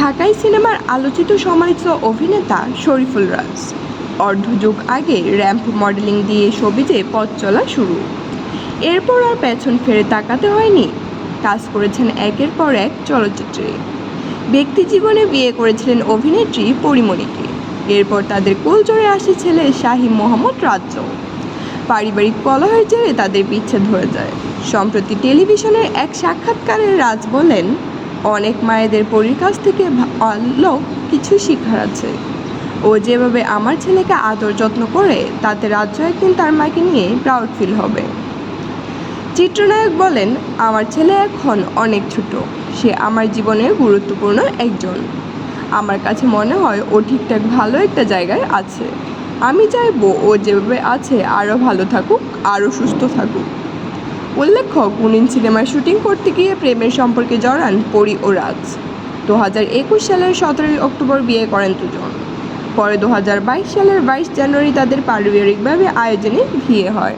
ঢাকাই সিনেমার আলোচিত সমালোচিত অভিনেতা শরীফুল রাজ। অর্ধযুগ আগে র্যাম্প মডেলিং দিয়ে ছবিতে পথ চলা শুরু। এরপর আর পেছন ফেরে তাকাতে হয়নি। কাজ করেছেন একের পর এক চলচ্চিত্রে। ব্যক্তি জীবনে বিয়ে করেছিলেন অভিনেত্রী পরিমণিকে। এরপর তাদের কোলজোরে আসে ছেলে শাহিম মোহাম্মদ রাজ্য। পারিবারিক কলহের জেরে তাদের বিচ্ছেদ হয়ে যায়। সম্প্রতি টেলিভিশনের এক সাক্ষাৎকারে রাজ বলেন অনেক মায়েদের পরীর কাছ থেকে ভালো কিছু শিখার আছে। ও যেভাবে আমার ছেলেকে আদর যত্ন করে, তাতে রাজ্য একদিন তার মাকে নিয়ে প্রাউড ফিল হবে। চিত্রনায়ক বলেন, আমার ছেলে এখন অনেক ছোট। সে আমার জীবনের গুরুত্বপূর্ণ একজন। আমার কাছে মনে হয় ও ঠিকঠাক ভালো একটা জায়গায় আছে। আমি চাইব ও যেভাবে আছে আরও ভালো থাকুক আরও সুস্থ থাকুক। উল্লেখ্য গুনিন সিনেমার শুটিং করতে গিয়ে প্রেমের সম্পর্কে জড়ান পরি ও রাজ। দু হাজার একুশ সালের সতেরোই অক্টোবর বিয়ে করেন দুজন। পরে দু হাজার বাইশ সালের বাইশ জানুয়ারি তাদের পারিবারিকভাবে আয়োজনে বিয়ে হয়।